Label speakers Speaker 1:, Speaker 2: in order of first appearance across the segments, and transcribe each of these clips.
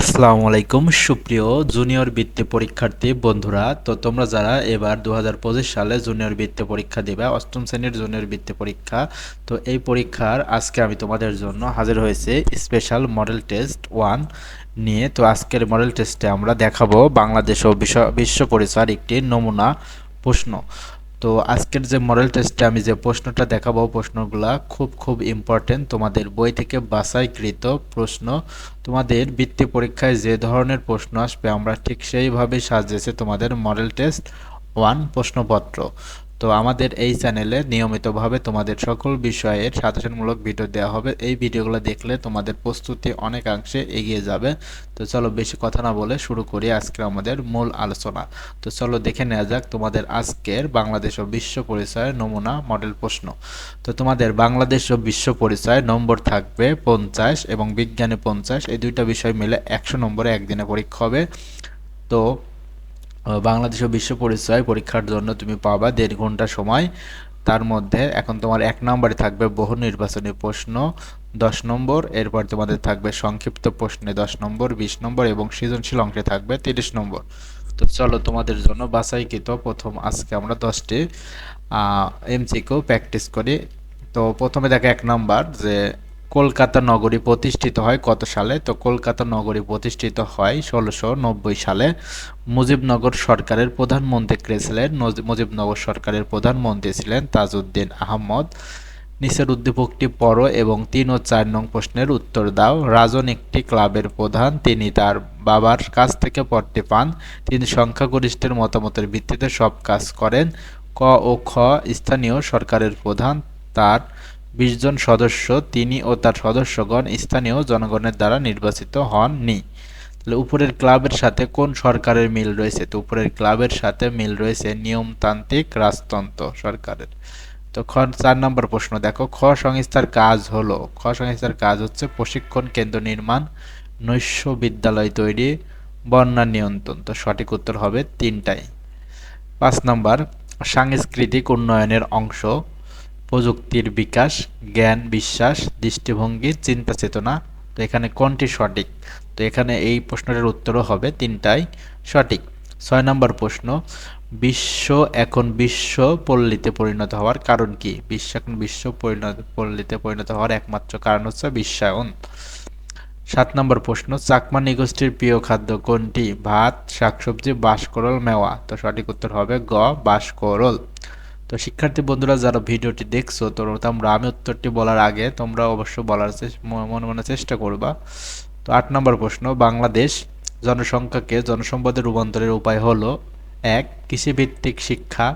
Speaker 1: আসসালামু আলাইকুম। সুপ্রিয় জুনিয়র বৃত্তি পরীক্ষার্থী বন্ধুরা, তো তোমরা যারা এবার দু হাজার পঁচিশ সালে জুনিয়র বৃত্তি পরীক্ষা দেবে, অষ্টম শ্রেণির জুনিয়র বৃত্তি পরীক্ষা, তো এই পরীক্ষার আজকে আমি তোমাদের জন্য হাজির হয়েছে স্পেশাল মডেল টেস্ট ওয়ান নিয়ে। তো আজকের মডেল টেস্টে আমরা দেখাবো বাংলাদেশ ও বিশ্ব বিশ্ব পরিচয়ের একটি নমুনা প্রশ্ন। তো আজকের যে মডেল টেস্টে আমি যে প্রশ্নটা দেখাবো প্রশ্নগুলা খুব খুব ইম্পর্টেন্ট তোমাদের বই থেকে বাছাইকৃত প্রশ্ন। তোমাদের বৃত্তি পরীক্ষায় যে ধরনের প্রশ্ন আসবে, আমরা ঠিক সেইভাবে সাজিয়েছি তোমাদের মডেল টেস্ট ওয়ান প্রশ্নপত্র। তো আমাদের এই চ্যানেলে নিয়মিতভাবে তোমাদের সকল বিষয়ের সাজেশনমূলক ভিডিও দেওয়া হবে। এই ভিডিওগুলো দেখলে তোমাদের প্রস্তুতি অনেকাংশে এগিয়ে যাবে। তো চলো বেশি কথা না বলে শুরু করি আজকের আমাদের মূল আলোচনা। তো চলো দেখে নেওয়া যাক তোমাদের আজকের বাংলাদেশ ও বিশ্ব পরিচয়ের নমুনা মডেল প্রশ্ন। তো তোমাদের বাংলাদেশ ও বিশ্ব পরিচয় নম্বর থাকবে পঞ্চাশ এবং বিজ্ঞানে পঞ্চাশ। এই দুইটা বিষয় মিলে একশো নম্বরে একদিনে পরীক্ষা হবে। তো বাংলাদেশ ও বিশ্ব পরিচয় পরীক্ষার জন্য তুমি পাবা দেড় ঘণ্টা সময়। তার মধ্যে এখন তোমার এক নম্বরে থাকবে বহু নির্বাচনী প্রশ্ন, দশ নম্বর, এরপর তোমাদের থাকবে সংক্ষিপ্ত প্রশ্নে দশ নম্বর, বিশ নম্বর এবং সৃজনশীল অংশে থাকবে তিরিশ নম্বর। তো চলো তোমাদের জন্য বাছাইকৃত প্রথম আজকে আমরা দশটি এমসিকিউ প্র্যাকটিস করি। তো প্রথমে দেখো এক নাম্বার যে কলকাতা নগরী প্রতিষ্ঠিত হয় কত সালে? তো কলকাতা নগরী প্রতিষ্ঠিত হয় ষোলোশো নব্বই সালে। মুজিবনগর সরকারের প্রধানমন্ত্রী কে ছিলেন? মুজিবনগর সরকারের প্রধানমন্ত্রী ছিলেন তাজউদ্দিন আহমদ। নিচের উদ্দীপকটি পড়ো এবং তিন ও চার নং প্রশ্নের উত্তর দাও। রাজন একটি ক্লাবের প্রধান, তিনি তার বাবার কাছ থেকে পদটি পান। তিনি সংখ্যাগরিষ্ঠের মতামতের ভিত্তিতে সব কাজ করেন। ক ও খ স্থানীয় সরকারের প্রধান, তার বিশ জন সদস্য, তিনি ও তার সদস্যগণ স্থানীয় জনগণের দ্বারা নির্বাচিত হননি। তাহলে উপরের ক্লাবের সাথে কোন সরকারের মিল রয়েছে? তো উপরের ক্লাবের সাথে মিল রয়েছে নিয়মতান্ত্রিক রাজতন্ত্র সরকারের। তো খ, চার নম্বর প্রশ্ন, দেখো, খ সংস্থার কাজ হলো, খ সংস্থার কাজ হচ্ছে প্রশিক্ষণ কেন্দ্র নির্মাণ, নৈশ বিদ্যালয় তৈরি, বন্যা নিয়ন্ত্রণ। তো সঠিক উত্তর হবে তিনটাই। পাঁচ নম্বর, সাংস্কৃতিক উন্নয়নের অংশ প্রযুক্তির বিকাশ, জ্ঞান, বিশ্বাস, দৃষ্টিভঙ্গি, চিন্তা, চেতনা, তো এখানে কোনটি সঠিক? তো এখানে এই প্রশ্নটির উত্তরও হবে তিনটাই সঠিক। ছয় নম্বর প্রশ্ন, বিশ্ব এখন বিশ্ব পল্লীতে পরিণত হওয়ার কারণ কি? বিশ্ব এখন বিশ্ব পরিণত, পল্লীতে পরিণত হওয়ার একমাত্র কারণ হচ্ছে বিশ্বায়ন। সাত নম্বর প্রশ্ন, চাকমা নিগোষ্ঠীর প্রিয় খাদ্য কোনটি? ভাত, শাকসবজি, বাঁশকরল, মেওয়া। তো সঠিক উত্তর হবে গ, বাঁশকরল। তো শিক্ষার্থী বন্ধুরা, যারা ভিডিওটি দেখছ, তো তোমরা আমি উত্তরটি বলার আগে তোমরা অবশ্য বলার মনে মনে চেষ্টা করবা। তো আট নম্বর প্রশ্ন, বাংলাদেশ জনসংখ্যাকে জনসম্পদের রূপান্তরের উপায় হলো, এক, কৃষিভিত্তিক শিক্ষা,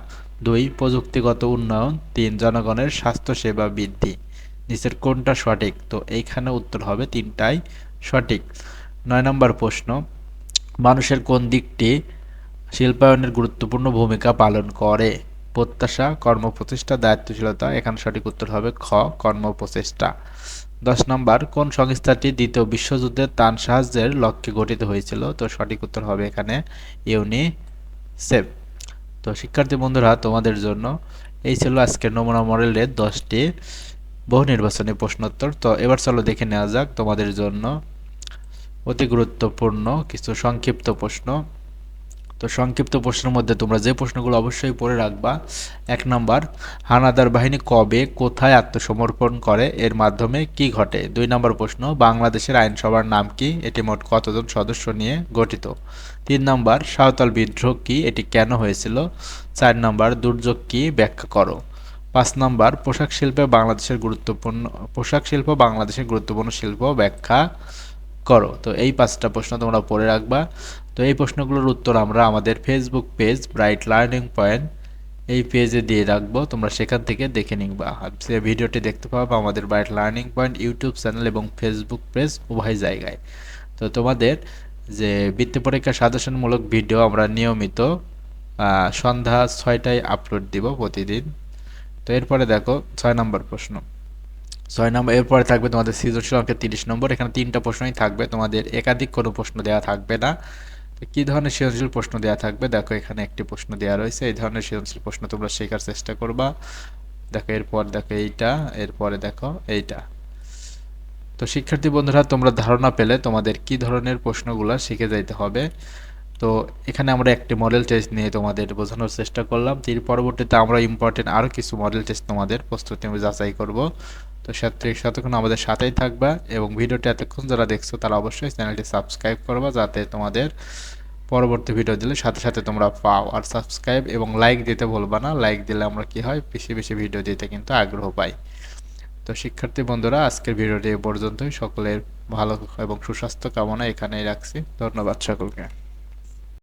Speaker 1: দুই, প্রযুক্তিগত উন্নয়ন, তিন, জনগণের স্বাস্থ্যসেবা বৃদ্ধি। নিচের কোনটা সঠিক? তো এইখানে উত্তর হবে তিনটাই সঠিক। নয় নম্বর প্রশ্ন, মানুষের কোন দিকটি শিল্পায়নের গুরুত্বপূর্ণ ভূমিকা পালন করে? প্রত্যাশা কর্মপ্রচেষ্টা দায়িত্বশীলতা, এখানে সঠিক উত্তর হবে খ, কর্মপ্রচেষ্টা। দশ নম্বর, কোন সংস্থাটি দ্বিতীয় বিশ্বযুদ্ধে তান সাহায্যের লক্ষ্যে গঠিত হয়েছিল? তো সঠিক উত্তর হবে এখানে ইউনিসেফ। তো শিক্ষার্থী বন্ধুরা, তোমাদের জন্য এই ছিল আজকের নমুনা মডেলের দশটি বহু নির্বাচনী প্রশ্নোত্তর। তো এবার চলো দেখে নেওয়া যাক তোমাদের জন্য অতি গুরুত্বপূর্ণ কিছু সংক্ষিপ্ত প্রশ্ন। তো সংক্ষিপ্ত প্রশ্নের মধ্যে তোমরা যে প্রশ্নগুলো অবশ্যই পড়ে রাখবা। এক নম্বর, হানাদার বাহিনী কবে, কোথায় আত্মসমর্পণ করে, এর মাধ্যমে কি ঘটে? দুই নম্বর প্রশ্ন, বাংলাদেশের আইনসভার নাম কি? এটি মোট কতজন সদস্য নিয়ে গঠিত? তিন নম্বর, সাঁওতাল বিদ্রোহ কি? এটি কেন হয়েছিল? চার নম্বর, দুর্যোগ কি? ব্যাখ্যা করো। পাঁচ নম্বর, পোশাক শিল্পে বাংলাদেশের গুরুত্বপূর্ণ, পোশাক শিল্প বাংলাদেশের গুরুত্বপূর্ণ শিল্প ব্যাখ্যা করো। তো এই পাঁচটা প্রশ্ন তোমরা পড়ে রাখবা। তো এই প্রশ্নগুলোর উত্তর আমরা আমাদের Facebook page Bright Learning Point এই পেজে দিয়ে রাখব। তোমরা সেখান থেকে দেখে নিবা। সে ভিডিওটি দেখতে পাবো আমাদের Bright Learning Point YouTube channel এবং ফেসবুক পেজ উভয় জায়গায়। তো তোমাদের যে বৃত্তি পরীক্ষা সাজেশনমূলক ভিডিও আমরা নিয়মিত সন্ধ্যা ছয়টায় আপলোড দিব প্রতিদিন। তো এরপরে দেখো, ছয় নম্বর প্রশ্ন। ছয় নম্বর, এরপরে থাকবে তোমাদের সৃজনশীল অঙ্কের তিরিশ নম্বর। এখানে তিনটা প্রশ্নই থাকবে। তোমাদের একাধিক কোনো প্রশ্ন দেওয়া থাকবে না। কি ধরনের সৃজনশীল প্রশ্ন দেওয়া থাকবে? দেখো, এখানে একটি প্রশ্ন দেওয়া রয়েছে। এই ধরনের সৃজনশীল প্রশ্ন তোমরা শেখার চেষ্টা করবা। দেখো, এরপর দেখো এইটা, এরপরে দেখো এইটা। তো শিক্ষার্থী বন্ধুরা, তোমরা ধারণা পেলে তোমাদের কি ধরনের প্রশ্নগুলো শিখে যাইতে হবে। তো এখানে আমরা একটি মডেল টেস্ট নিয়ে তোমাদের বোঝানোর চেষ্টা করলাম। এর পরবর্তীতে আমরা ইম্পর্টেন্ট আরও কিছু মডেল টেস্ট তোমাদের প্রস্তুতি আমি যাচাই করব। তো সাথে সাথেক্ষণ আমাদের সাথেই থাকবা এবং ভিডিওটি এতক্ষণ যারা দেখছ তারা অবশ্যই চ্যানেলটি সাবস্ক্রাইব করবা যাতে তোমাদের পরবর্তী ভিডিও দিলে সাথে সাথে তোমরা পাও। আর সাবস্ক্রাইব এবং লাইক দিতে ভুলবা না। লাইক দিলে আমরা কি হয়? বেশি বেশি ভিডিও দিতে কিন্তু আগ্রহ পাই। তো শিক্ষার্থী বন্ধুরা, আজকের ভিডিওটি এ পর্যন্তই। সকলের ভালো এবং সুস্বাস্থ্য কামনা এখানেই রাখছি। ধন্যবাদ সকলকে।